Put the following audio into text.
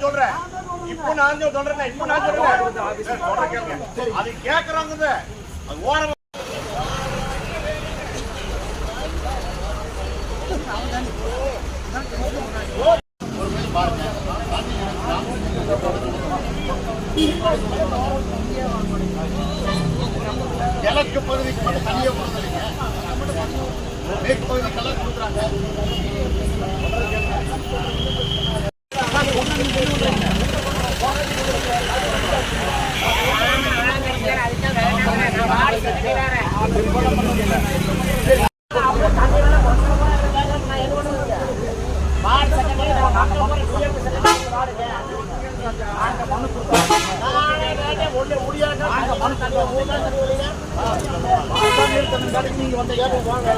சொல்றேன் இப்போ நான் சொல்றேன் இப்போ நான் சொல்றேன் அது கேக்குறாங்க அது ஓரம் கிழக்கு பகுதிக்கு மட்டும் தனியாக கொடுத்துருங்க. மேற்கு பகுதிக்கெல்லாம் கொடுக்குறாங்க. நீங்க வந்த ஏற்றம் வாங்க